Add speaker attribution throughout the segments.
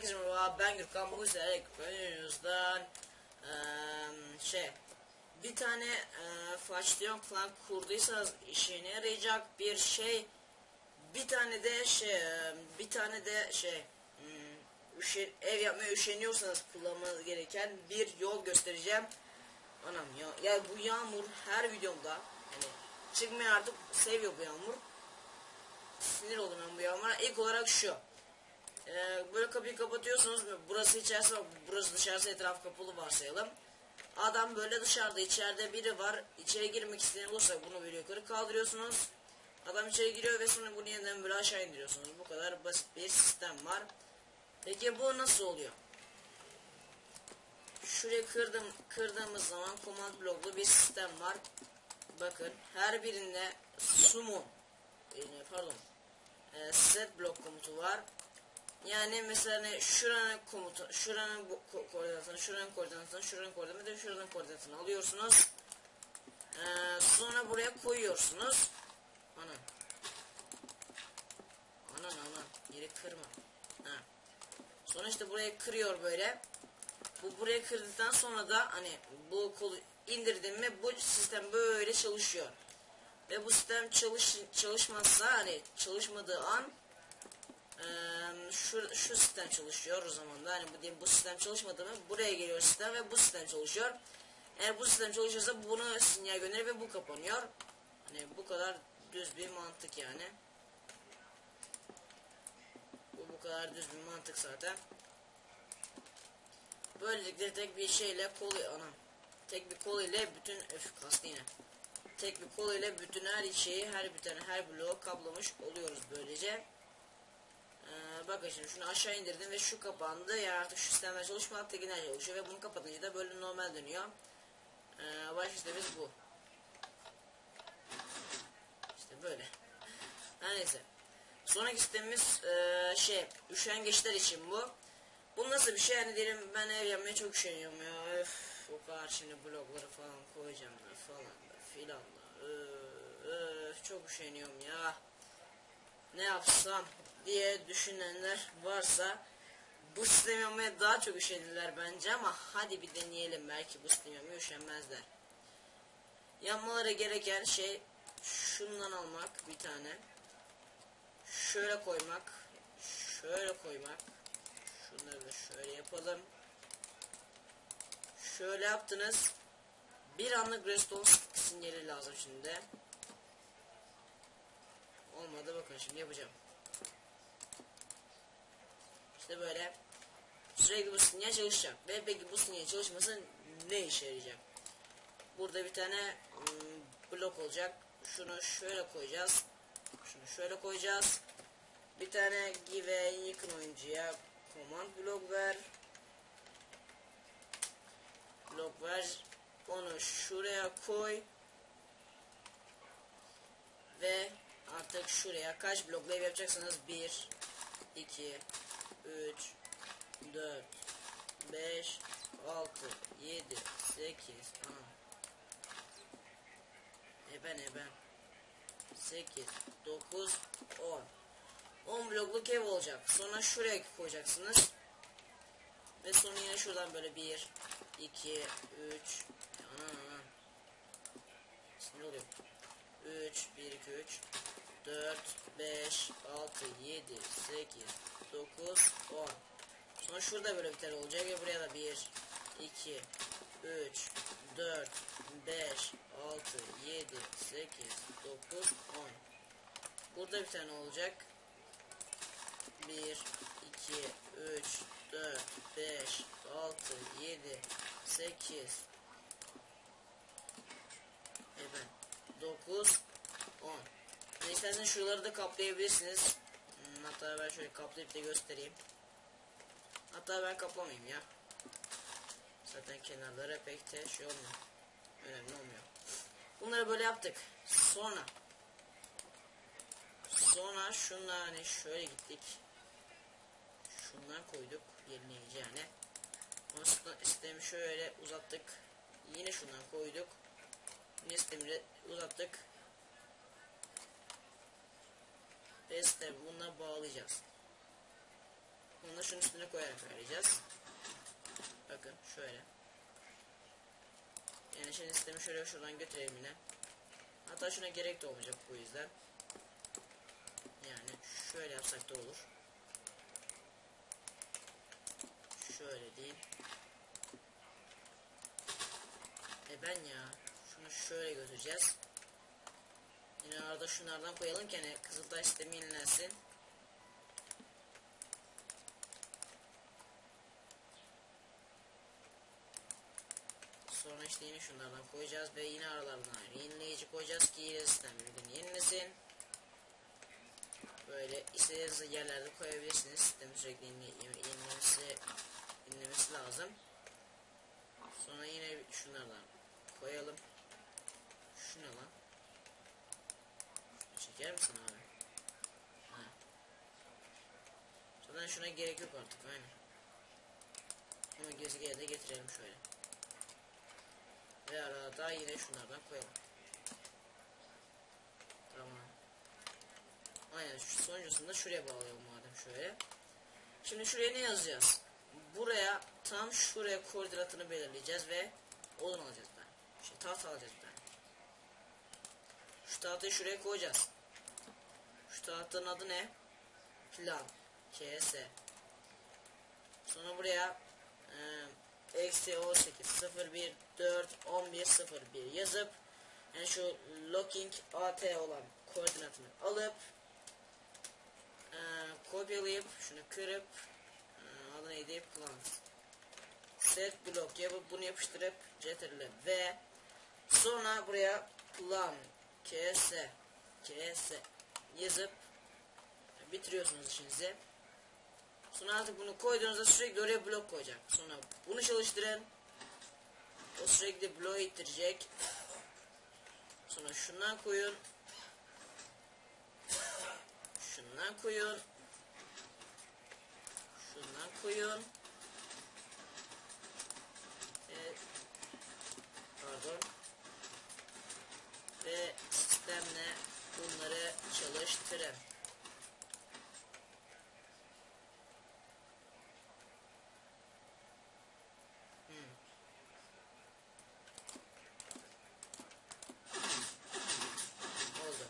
Speaker 1: Herkese merhaba ben Gürkan bu sefer Konya'dan şey bir tane e, Façliyon falan kurduysanız işine yarayacak bir şey bir tane de şey bir tane de şey hmm, üşe, ev yapmaya üşeniyorsanız kullanmanız gereken bir yol göstereceğim. Anam ya, ya bu yağmur her videomda yani çıkmaya artık seviyor bu yağmur. Sinir oldum ben bu yağmura. İlk olarak şu. Ee, böyle kapıyı kapatıyorsunuz. Burası içerisi var. Burası dışarısı etraf kapalı varsayalım. Adam böyle dışarıda içeride biri var. İçeri girmek isteyen olursa bunu böyle yukarı kaldırıyorsunuz. Adam içeri giriyor ve sonra bunu yeniden böyle aşağı indiriyorsunuz. Bu kadar basit bir sistem var. Peki bu nasıl oluyor? Şuraya kırdım, kırdığımız zaman command bloklu bir sistem var. Bakın her birinde summon e, pardon e, set blok komutu var. Yani mesela ne şuranın komutu, şuranın koordinatını, şuranın koordinatını, şuranın koordinatını ve şuranın koordinatını alıyorsunuz. Ee, sonra buraya koyuyorsunuz. Ana. Anan anan. Yeri kırma. Ha. Sonra işte buraya kırıyor böyle. Bu buraya kırdıktan sonra da hani bu kolu indirdim mi bu sistem böyle çalışıyor. Ve bu sistem çalış çalışmazsa hani çalışmadığı an şu, şu sistem çalışıyor o zaman da hani bu, bu sistem çalışmadı mı buraya geliyor sistem ve bu sistem çalışıyor. Eğer bu sistem çalışırsa bunu sinyal gönderiyor ve bu kapanıyor. Hani bu kadar düz bir mantık yani. Bu bu kadar düz bir mantık zaten. Böylelikle tek bir şeyle kol ana tek bir kol ile bütün öf kastı yine. Tek bir kol ile bütün her şeyi her tane her bloğu kaplamış oluyoruz böylece. Bakın şimdi şunu aşağı indirdim ve şu kapandı. Yani artık şu sistemler. Hatta yine çalışıyor ve bunu kapatınca da böyle normal dönüyor. Ee, baş sistemimiz bu. İşte böyle. Her neyse. Sonraki sistemimiz e, şey üşengeçler için bu. Bu nasıl bir şey yani diyelim ben ev yapmaya çok üşeniyorum ya. Öf, o kadar şimdi blokları falan koyacağım da falan da filan da. Öf, öf, çok üşeniyorum ya ne yapsam diye düşünenler varsa bu sistemi yapmaya daha çok üşenirler bence ama hadi bir deneyelim belki bu sistemi yapmaya üşenmezler. Yapmaları gereken şey şundan almak bir tane. Şöyle koymak. Şöyle koymak. Şunları da şöyle yapalım. Şöyle yaptınız. Bir anlık redstone sinyali lazım şimdi. Olmadı bakın şimdi yapacağım. İşte böyle sürekli bu sinyal çalışacak. Ve peki bu sinyal çalışması ne işe yarayacak? Burada bir tane ım, blok olacak. Şunu şöyle koyacağız. Şunu şöyle koyacağız. Bir tane give yakın oyuncuya command blok ver. Blok ver. Onu şuraya koy. Ve artık şuraya kaç blokla ev yapacaksanız 1 2 3 4 5 6 7 8 aha. Eben eben 8 9 10 10 blokluk ev olacak. Sonra şuraya koyacaksınız. Ve sonra yine şuradan böyle 1 2 3 ana ana. Sinir oluyor. 3 1 2 3 4 5 6 7 8 9 10 Sonra şurada böyle bir tane olacak ve buraya da 1 2 3 4 5 6 7 8 9 10 Burada bir tane olacak. 1 2 3 4 5 6 7 8 Evet 9 10 yani isterseniz şuraları da kaplayabilirsiniz. Hmm, hatta ben şöyle kaplayıp da göstereyim. Hatta ben kaplamayayım ya. Zaten kenarlara pek de şey olmuyor. Önemli olmuyor. Bunları böyle yaptık. Sonra sonra şunlar hani şöyle gittik. Şunlar koyduk yerine yiyeceğine sonra sistemi şöyle uzattık. Yine şundan koyduk. Yine sistemi uzattık ve sistemi bununla bağlayacağız Onu da şunun üstüne koyarak ayarlayacağız. Bakın şöyle. Yani şimdi sistemi şöyle şuradan götürelim yine. Hatta şuna gerek de olmayacak bu yüzden. Yani şöyle yapsak da olur. Şöyle değil. E ben ya şunu şöyle götüreceğiz. Yine arada şunlardan koyalım ki hani Kızıltaş sistemi yenilensin. Sonra işte yine şunlardan koyacağız ve yine aralardan yenileyici koyacağız ki yine sistem birbirini yenilesin. Böyle istediğiniz yerlerde koyabilirsiniz. Sistem sürekli yenile- yenilemesi, yenilemesi lazım. Sonra yine şunlardan koyalım. Şu lan? Çeker misin abi? Zaten şuna gerek yok artık aynen. Ama gezegeye de getirelim şöyle. Ve arada yine şunlardan koyalım. Tamam. Aynen şu sonuncusunu da şuraya bağlayalım madem şöyle. Şimdi şuraya ne yazacağız? Buraya tam şuraya koordinatını belirleyeceğiz ve odun alacağız ben. Şey tahta alacağız ben. Şu tahtayı şuraya koyacağız. Tahtanın adı ne? Plan. KS. Sonra buraya eksi 18 01 4 11 01 yazıp yani şu locking at olan koordinatını alıp e, kopyalayıp şunu kırıp e, adı neydi plant set block yapıp bunu yapıştırıp ctrl ve sonra buraya plan ks ks yazıp bitiriyorsunuz işinizi. Sonra artık bunu koyduğunuzda sürekli oraya blok koyacak. Sonra bunu çalıştırın. O sürekli bloğu ittirecek. Sonra şundan koyun. Şundan koyun. Şundan koyun. Ve pardon. Ve sistemle bunları çalıştırın Hmm. Oldu.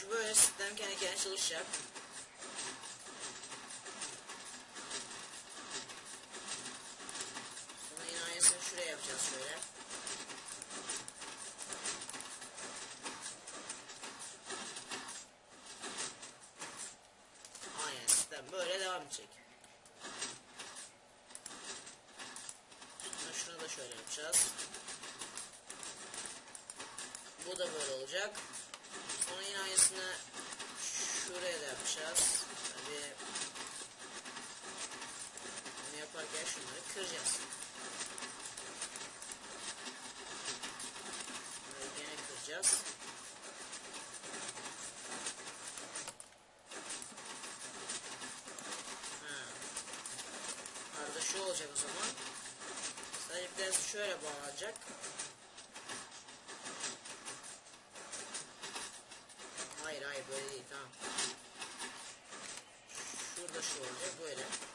Speaker 1: Şu böyle sistem kendi kendine çalışacak. Yine aynısını şuraya yapacağız şöyle. Aynen sistem böyle devam edecek. Sonra şunu da şöyle yapacağız. Bu da böyle olacak. Sonra yine aynısını şuraya da yapacağız. Tabii yaparken şunları kıracağız. Bunları gene kıracağız. Ha. Arada şu olacak o zaman. Sadece bir tanesi şöyle bağlanacak. Hayır hayır böyle değil tamam. Şurada şu olacak böyle.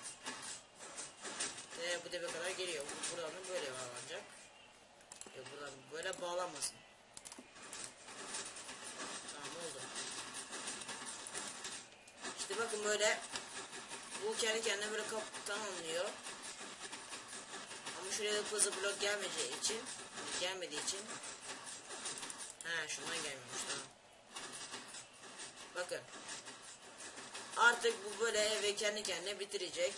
Speaker 1: Ve bu dibe kadar geliyor. Bu buradan da böyle bağlanacak. Ve buradan böyle bağlanmasın. Tamam oldu. İşte bakın böyle bu kendi kendine böyle kap tamamlıyor. Ama şuraya da fazla blok gelmeyeceği için gelmediği için He şundan gelmemiş tamam. Bakın. Artık bu böyle evi kendi kendine bitirecek.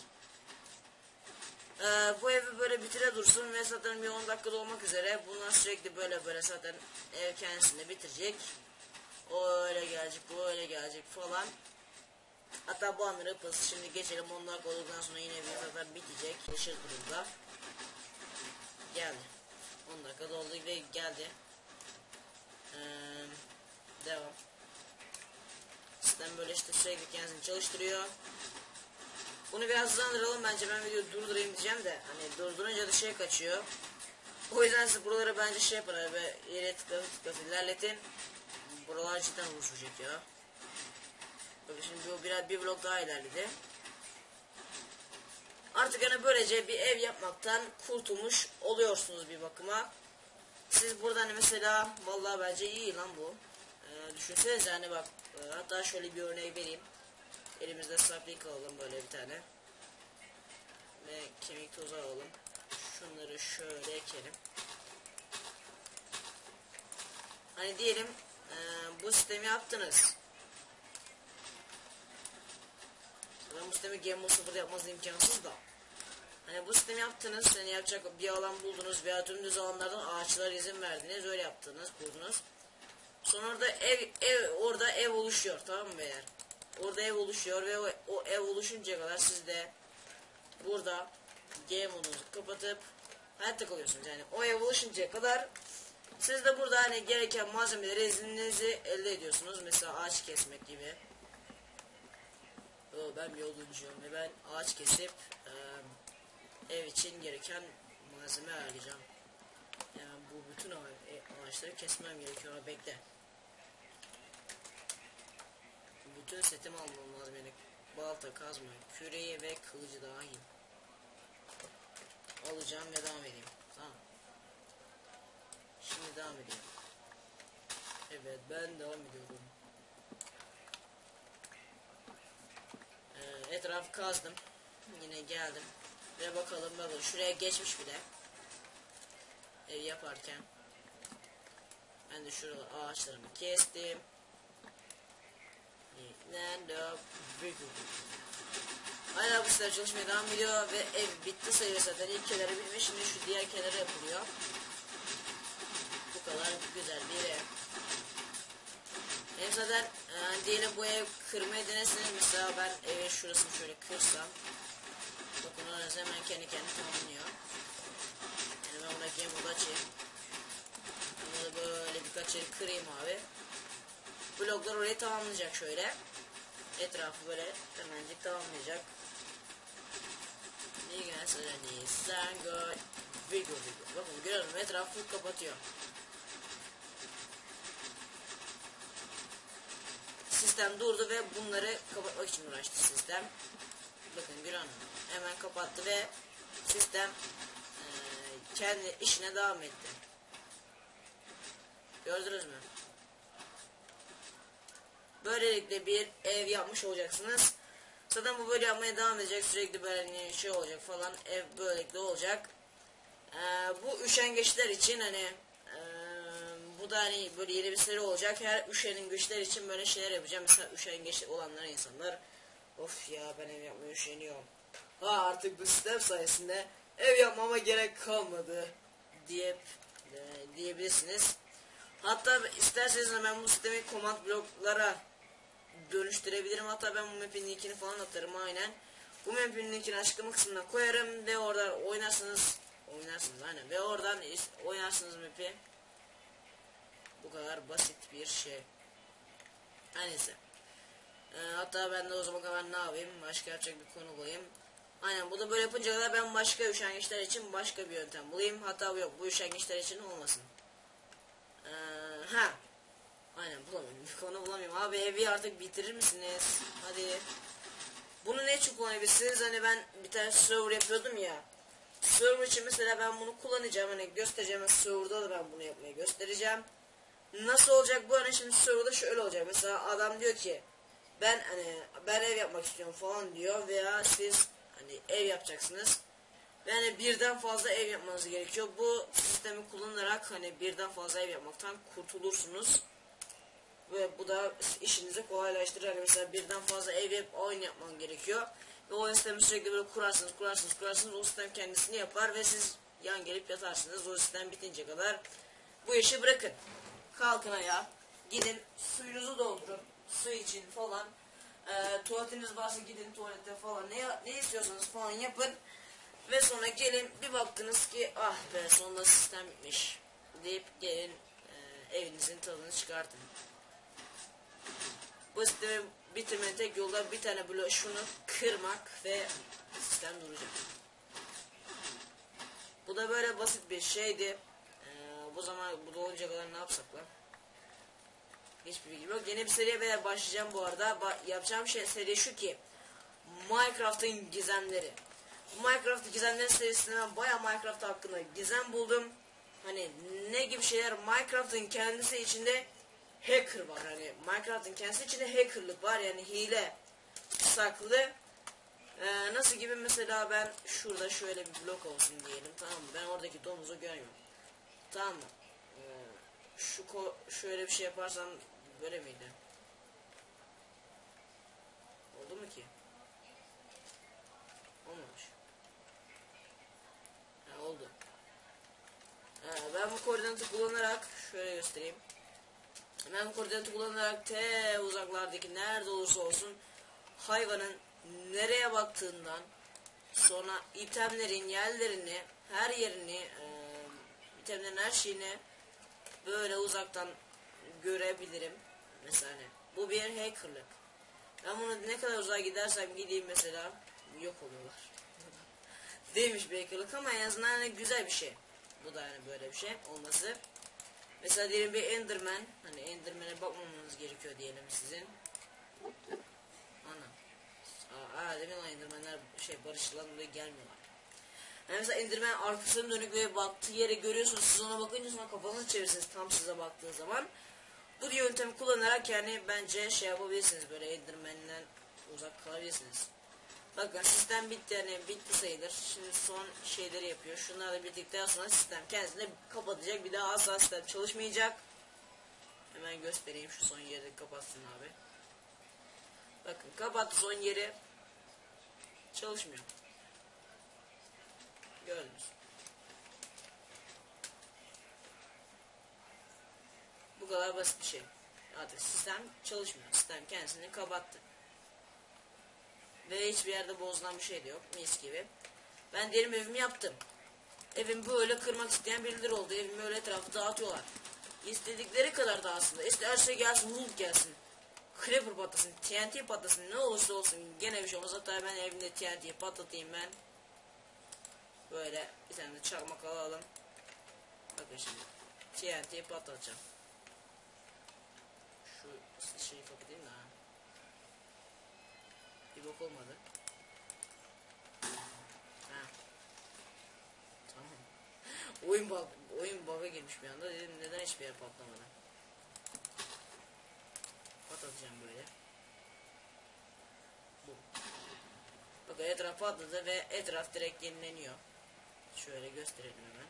Speaker 1: Ee, bu evi böyle bitire dursun ve zaten bir 10 dakikada olmak üzere. Bundan sürekli böyle böyle zaten ev kendisini bitirecek. O öyle gelecek, bu öyle gelecek falan. Hatta bu anları yapız. Şimdi geçelim 10 dakika olduktan sonra yine bir zaten bitecek. Yeşil durumda. geldi. 10 dakika doldu ve geldi. Ee, devam. Sistem böyle işte sürekli kendisini çalıştırıyor. Bunu biraz hızlandıralım bence ben videoyu durdurayım diyeceğim de hani durdurunca da şey kaçıyor. O yüzden siz buraları bence şey yapın ve yere tıkla tıkla ilerletin. Buralar cidden uğraşacak ya. Bakın şimdi bu biraz bir blok daha ilerledi. Artık hani böylece bir ev yapmaktan kurtulmuş oluyorsunuz bir bakıma. Siz buradan hani mesela vallahi bence iyi lan bu. Ee, düşünsenize hani bak e, hatta şöyle bir örnek vereyim. Elimizde sapling alalım böyle bir tane. Ve kemik tozu alalım. Şunları şöyle ekelim. Hani diyelim e, bu sistemi yaptınız. Ben bu sistemi Game Mode 0'da yapmanız imkansız da. Hani bu sistemi yaptınız, hani yapacak bir alan buldunuz veya tüm alanlardan ağaçlara izin verdiniz, öyle yaptınız, kurdunuz. Sonra orada ev, ev orada ev oluşuyor tamam mı beyler? Orada ev oluşuyor ve o, o ev oluşuncaya kadar siz de burada game modunuzu kapatıp hayatta kalıyorsunuz. Yani o ev oluşuncaya kadar siz de burada hani gereken malzemeleri izninizi elde ediyorsunuz. Mesela ağaç kesmek gibi. O, ben bir yolcuyum ve ben ağaç kesip e, ev için gereken malzeme ayarlayacağım. Yani bu bütün e, ağaçları kesmem gerekiyor bekle. Bütün setimi almam lazım yani balta, kazma, küreği ve kılıcı dahil. Alacağım ve devam edeyim. Tamam. Şimdi devam edeyim. Evet ben devam ediyorum. Ee, etrafı kazdım. Yine geldim. Ve bakalım bakın şuraya geçmiş bile. Ev yaparken. Ben de şurada ağaçlarımı kestim. Nerede? Hala bu sefer çalışmaya devam ediyor ve ev bitti sayıyor zaten. İlk kenarı bitmiş. Şimdi şu diğer kenarı yapılıyor. Bu kadar güzel bir ev. Hem zaten yani diyelim bu ev kırmayı denesiniz. Mesela ben evin şurasını şöyle kırsam. Bakın orası hemen kendi kendine tamamlıyor. Yani ben game mode açayım. Bunu da böyle birkaç yeri kırayım abi. Bloklar orayı tamamlayacak şöyle. Etrafı böyle hemencik tamamlayacak. Niye Sereni sen gör. Video video. Bakın görüyorum etrafı kapatıyor. Sistem durdu ve bunları kapatmak için uğraştı sistem. Bakın görüyorum. Hemen kapattı ve sistem eee, kendi işine devam etti. Gördünüz mü? Böylelikle bir ev yapmış olacaksınız. Zaten bu böyle yapmaya devam edecek. Sürekli böyle hani şey olacak falan. Ev böylelikle olacak. Ee, bu üşengeçler için hani ee, bu da hani böyle yeni bir seri olacak. Her üşengeçler için böyle şeyler yapacağım. Mesela üşengeç olanlar insanlar. Of ya ben ev yapmaya üşeniyorum. Ha artık bu sistem sayesinde ev yapmama gerek kalmadı diye e, diyebilirsiniz. Hatta isterseniz hemen bu sistemi command bloklara dönüştürebilirim. Hatta ben bu map'in linkini falan atarım aynen. Bu map'in linkini açıklama kısmına koyarım ve oradan oynarsınız. Oynarsınız aynen ve oradan oynarsınız map'i. Bu kadar basit bir şey. Her neyse. Ee, hatta ben de o zaman kadar ne yapayım? Başka yapacak bir konu bulayım. Aynen bu da böyle yapınca kadar ben başka üşengeçler için başka bir yöntem bulayım. Hatta yok bu üşengeçler için olmasın. Ee, ha. Aynen bulamıyorum. Konu bulamıyorum. Abi evi artık bitirir misiniz? Hadi. Bunu ne için kullanabilirsiniz? Hani ben bir tane server yapıyordum ya. Server için mesela ben bunu kullanacağım. Hani göstereceğim. Server'da da ben bunu yapmayı göstereceğim. Nasıl olacak bu? Hani şimdi server'da şöyle olacak. Mesela adam diyor ki ben hani ben ev yapmak istiyorum falan diyor veya siz hani ev yapacaksınız. Yani birden fazla ev yapmanız gerekiyor. Bu sistemi kullanarak hani birden fazla ev yapmaktan kurtulursunuz. Ve bu da işinizi kolaylaştırır. Mesela birden fazla ev yapıp oyun yapman gerekiyor. Ve o sistemi sürekli böyle kurarsınız, kurarsınız, kurarsınız. O sistem kendisini yapar ve siz yan gelip yatarsınız. O sistem bitince kadar bu işi bırakın. Kalkın ayağa. Gidin suyunuzu doldurun. Su için falan. Ee, tuvaletiniz varsa gidin tuvalette falan. Ne, ne istiyorsanız falan yapın. Ve sonra gelin bir baktınız ki ah be sonunda sistem bitmiş deyip gelin e, evinizin tadını çıkartın. Bu sistemi bitirmenin tek yolu bir tane blok şunu kırmak ve sistem duracak. Bu da böyle basit bir şeydi. Ee, bu zaman bu da olunca kadar ne yapsak lan? Hiçbir bilgim yok. Yeni bir seriye bile başlayacağım bu arada. Ba yapacağım şey seri şu ki Minecraft'ın gizemleri. Minecraft gizemleri serisinde ben baya Minecraft hakkında gizem buldum. Hani ne gibi şeyler Minecraft'ın kendisi içinde hacker var. Hani Minecraft'ın kendisi içinde hackerlık var yani hile saklı. Ee, nasıl gibi mesela ben şurada şöyle bir blok olsun diyelim tamam mı? Ben oradaki domuzu görmüyorum. Tamam mı? Ee, şu ko şöyle bir şey yaparsam böyle miydi? Oldu mu ki? Olmamış. Ha, oldu. Ha, ben bu koordinatı kullanarak şöyle göstereyim. Bu koordinatı kullanarak te uzaklardaki nerede olursa olsun hayvanın nereye baktığından sonra itemlerin yerlerini her yerini e, itemlerin her şeyini böyle uzaktan görebilirim. Mesela bu bir hackerlık. Ben bunu ne kadar uzağa gidersem gideyim mesela yok oluyorlar. Değilmiş bir hackerlık ama en azından hani güzel bir şey. Bu da yani böyle bir şey olması mesela diyelim bir enderman hani enderman'e bakmamanız gerekiyor diyelim sizin ana Aa, demin o Enderman'ler şey barışçılar buraya gelmiyorlar. Yani mesela Enderman arkasını dönük ve baktığı yere görüyorsunuz. Siz ona bakınca sonra kafanızı çevirirsiniz tam size baktığı zaman. Bu yöntemi kullanarak yani bence şey yapabilirsiniz böyle Enderman'den uzak kalabilirsiniz. Bakın sistem bitti yani bitti sayılır. Şimdi son şeyleri yapıyor. Şunlar da bittikten sonra sistem kendisini kapatacak. Bir daha asla sistem çalışmayacak. Hemen göstereyim şu son yeri kapatsın abi. Bakın kapattı son yeri. Çalışmıyor. Gördünüz. Bu kadar basit bir şey. Artık sistem çalışmıyor. Sistem kendisini kapattı. Ve hiçbir yerde bozulan bir şey de yok. Mis gibi. Ben diyelim evimi yaptım. Evimi böyle kırmak isteyen birileri oldu. Evimi öyle etrafı dağıtıyorlar. İstedikleri kadar dağıtsınlar. İşte her şey gelsin, Hulk gelsin. Creeper patlasın, TNT patlasın, ne olursa olsun gene bir şey olmaz. Hatta ben evimde TNT patlatayım ben. Böyle bir tane de çakmak alalım. Bakın şimdi TNT patlatacağım. Şu şeyi kapatayım da. Bok olmadı. Ha. Tamam. Oyun bug, oyun bug'a girmiş bir anda. Dedim neden hiçbir yer patlamadı. Patlatacağım böyle. Bu. Bakın etraf patladı ve etraf direkt yenileniyor. Şöyle gösterelim hemen.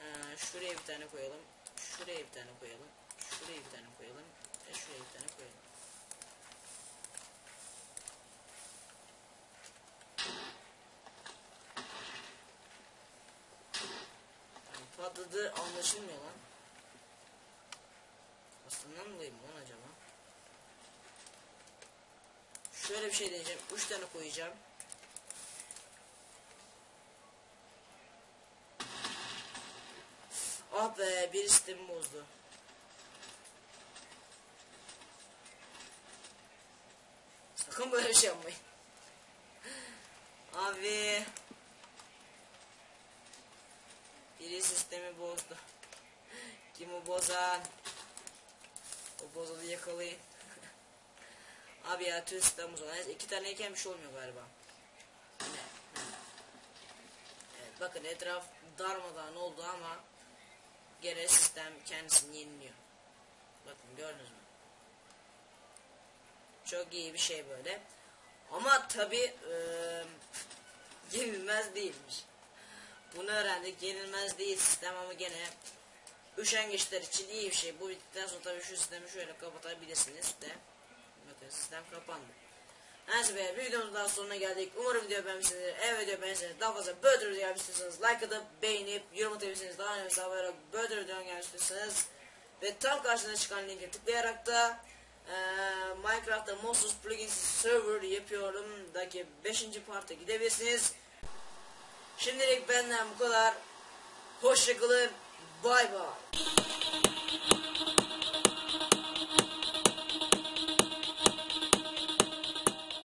Speaker 1: Ee, şuraya bir tane koyalım. Şuraya bir tane koyalım. Şuraya bir tane koyalım. Ve şuraya bir tane koyalım. Yani patladı anlaşılmıyor lan. Aslında dolayı mı lan acaba? Şöyle bir şey deneyeceğim. 3 tane koyacağım. Ah be bir sistemi bozdu. Sakın böyle bir şey yapmayın. Abi. Biri sistemi bozdu. Kim o bozan? O bozanı yakalayın. Abi ya tüm sistem bozan. Neyse iki taneyken bir şey olmuyor galiba. Evet bakın etraf darmadağın oldu ama gene sistem kendisini yeniliyor. Bakın gördünüz mü? Çok iyi bir şey böyle. Ama tabi e, yenilmez değilmiş. Bunu öğrendik. Yenilmez değil sistem ama gene üşengeçler için iyi bir şey. Bu bittikten sonra tabii şu sistemi şöyle kapatabilirsiniz de. Bakın sistem kapandı. Neyse be bir daha sonuna geldik. Umarım video beğenmişsinizdir. Eğer video beğenmişseniz daha fazla böyle video gelmişsiniz. Like atıp beğenip yorum atabilirsiniz. Daha önemlisi haber olarak böyle video gelmişsiniz. Ve tam karşısına çıkan linke tıklayarak da Ee, Minecraft'ta Moses Plugins Server yapıyorum. Daki 5. parta gidebilirsiniz. Şimdilik benden bu kadar. Hoşçakalın. Bay bay.